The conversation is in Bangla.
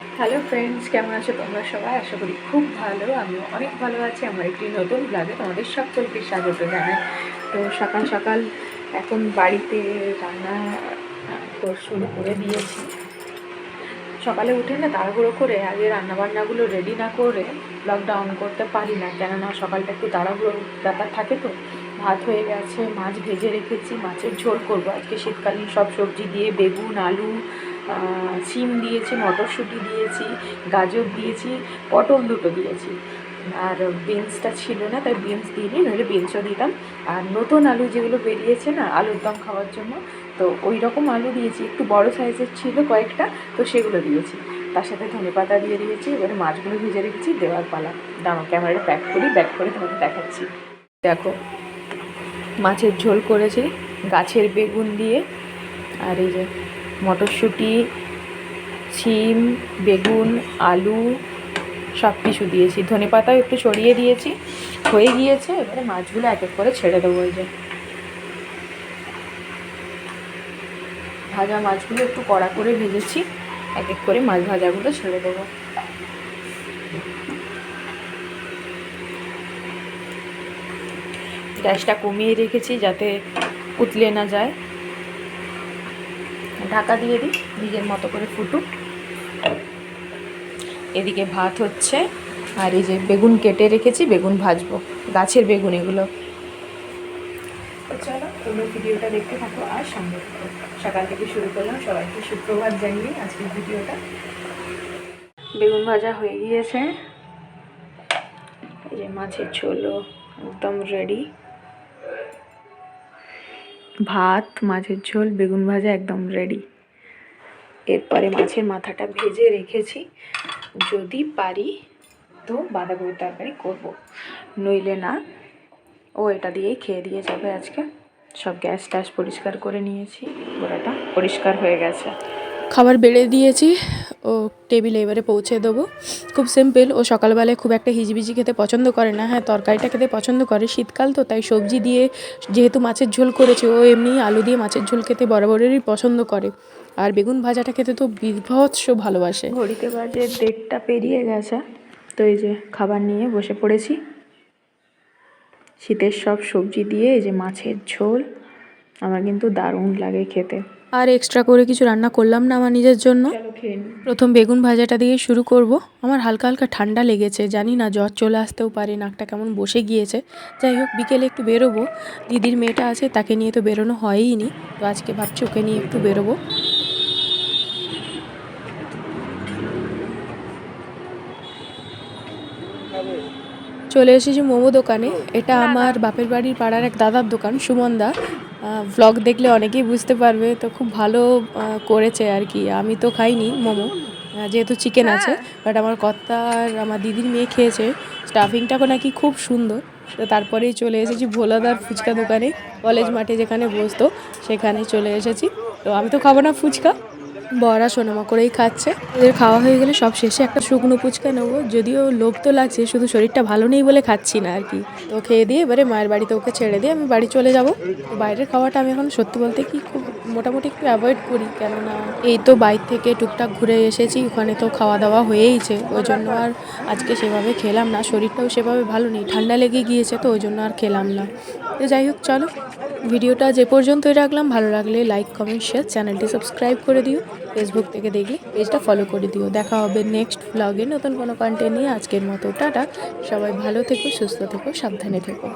হ্যালো ফ্রেন্ডস কেমন আছো তোমরা সবাই? আশা করি খুব ভালো, আমিও অনেক ভালো আছি। আমার একটি নতুন ব্লগে তোমাদের সকলকে স্বাগত জানাই। তো সকাল সকাল এখন বাড়িতে রান্না শুরু করে দিয়েছি। সকালে উঠে না তাড়াহুড়ো করে আগে রান্নাবান্নাগুলো রেডি না করে অন করতে পারি না। কেননা সকালটা একটু তাড়াহুড়োর ব্যাপার থাকে তো। ভাত হয়ে গেছে, মাছ ভেজে রেখেছি, মাছের ঝোল করব। আজকে শীতকালীন সব সবজি দিয়ে বেগুন, আলু সিম দিয়েছি, মটরশুঁটি দিয়েছি, গাজর দিয়েছি, পটল দুটো দিয়েছি। আর বিনসটা ছিল না, তাই বিনস দিয়ে দিইনি, নইলে বিনসও দিতাম। আর নতুন আলু যেগুলো বেরিয়েছে না, আলুর দম খাওয়ার জন্য, তো ওই রকম আলু দিয়েছি। একটু বড় সাইজের ছিল কয়েকটা, তো সেগুলো দিয়েছি। তার সাথে ধনে পাতা দিয়ে দিয়েছি, এবারে মাছগুলো ভেজে রেখেছি, দেওয়ার পালা। দাঁড়ো ক্যামেরাটা প্যাক করি ব্যাক করে তোমাকে দেখাচ্ছি। দেখো, মাছের ঝোল করেছি গাছের বেগুন দিয়ে। আর এই যে মটরশুঁটি সিম বেগুন, আলু, সব কিছু দিয়েছি। ধনে পাতাও একটু ছড়িয়ে দিয়েছি। হয়ে গিয়েছে, এবারে মাছগুলো এক এক করে ছেড়ে দেবো ওই যে। ভাজা মাছগুলো একটু কড়া করে ভেজেছি, এক এক করে মাছ ভাজাগুলো ছেড়ে দেবো। গ্যাসটা কমিয়ে রেখেছি যাতে উতলে না যায়। ঢাকা দিয়ে দিই নিজের মতো করে ফুটুক। এদিকে ভাত হচ্ছে আর এই যে বেগুন কেটে রেখেছি বেগুন ভাজবো গাছের বেগুন এগুলো। চলো তোমরা ভিডিওটা দেখতে থাকো আর সঙ্গে সকাল থেকে শুরু করলাম সবাইকে সুপ্রভাত জানিয়ে আজকের ভিডিওটা। বেগুন ভাজা হয়ে গিয়েছে। এই যে মাছের ঝোলও একদম রেডি ভাত, মাছের ঝোল, বেগুন ভাজা একদম রেডি এরপরে মাছের মাথাটা ভেজে রেখেছি। যদি পারি তো বাঁধাকপির তরকারি করব। নইলে না, ও এটা দিয়েই খেয়ে দিয়ে যাবে আজকে। সব গ্যাস ট্যাস পরিষ্কার করে নিয়েছি গোড়াটা পরিষ্কার হয়ে গেছে। খাবার বেড়ে দিয়েছি ও টেবিলে এবারে পৌঁছে দেবো। খুব সিম্পল ও সকালবেলায় খুব একটা হিজিবিজি খেতে পছন্দ করে না। হ্যাঁ তরকারিটা খেতে পছন্দ করে শীতকাল তো, তাই সবজি দিয়ে যেহেতু মাছের ঝোল করেছে, ও এমনি আলু দিয়ে মাছের ঝোল খেতে বরাবরেরই পছন্দ করে। আর বেগুন ভাজাটা খেতে তো বিভৎস ভালোবাসে। ঘড়িতে বাজে দেড়টা পেরিয়ে গেছে, তো এই যে খাবার নিয়ে বসে পড়েছি। শীতের সব সবজি দিয়ে এই যে মাছের ঝোল, আমার কিন্তু দারুণ লাগে খেতে। আর এক্সট্রা করে কিছু রান্না করলাম না আমার নিজের জন্য। প্রথম বেগুন ভাজাটা দিয়ে শুরু করব। আমার হালকা হালকা ঠান্ডা লেগেছে, জানি না জ্বর চলে আসতেও পারে, নাকটা কেমন বসে গিয়েছে। যাই হোক, বিকেলে একটু বেরোবো। দিদির মেয়েটা আছে, তাকে নিয়ে তো বেরোনো হয়ই নি তো আজকে ভাবছি ওকে নিয়ে একটু বেরোবো। চলে এসেছি মোমো দোকানে। এটা আমার বাপের বাড়ির পাড়ার এক দাদার দোকান সুমন দা ভ্লগ দেখলে অনেকেই বুঝতে পারবে তো খুব ভালো করেছে আর কি। আমি তো খাইনি মোমো যেহেতু চিকেন আছে বাট আমার কর্তা আর আমার দিদির মেয়ে খেয়েছে। স্টাফিংটাও নাকি খুব সুন্দর। তো তারপরেই চলে এসেছি ভোলাদার ফুচকা দোকানে কলেজ মাঠে যেখানে বসতো সেখানে চলে এসেছি। তো আমি তো খাব না ফুচকা। বড়া সোনামা করেই খাচ্ছে। ওদের খাওয়া হয়ে গেলে সব শেষে একটা শুকনো ফুচকা নেব। যদিও লোভ তো লাগছে, শুধু শরীরটা ভালো নেই বলে খাচ্ছি না আর কি। তো খেয়ে দিয়ে এবারে মায়ের বাড়িতে ওকে ছেড়ে দিয়ে আমি বাড়ি চলে যাব। বাইরের খাওয়াটা আমি এখন সত্যি বলতে কি খুব মোটামুটি একটু অ্যাভয়েড করি। কেননা এই তো বাইর থেকে টুকটাক ঘুরে এসেছি, ওখানে তো খাওয়া দাওয়া হয়েইছে। ওই জন্য আর আজকে সেভাবে খেলাম না। শরীরটাও সেভাবে ভালো নেই। ঠান্ডা লেগে গিয়েছে তো ওই জন্য আর খেলাম না। তো যাই হোক, চলো। ভিডিওটা যে পর্যন্তই রাখলাম, ভালো লাগলে লাইক কমেন্ট শেয়ার চ্যানেলটি সাবস্ক্রাইব করে দিও। ফেসবুক থেকে দেখলে পেজটা ফলো করে দিও। দেখা হবে নেক্সট ব্লগে নতুন কোনো কন্টেন্ট নিয়ে। আজকের মতো, টাটা। সবাই ভালো থেকো, সুস্থ থেকো, সাবধানে থেকো।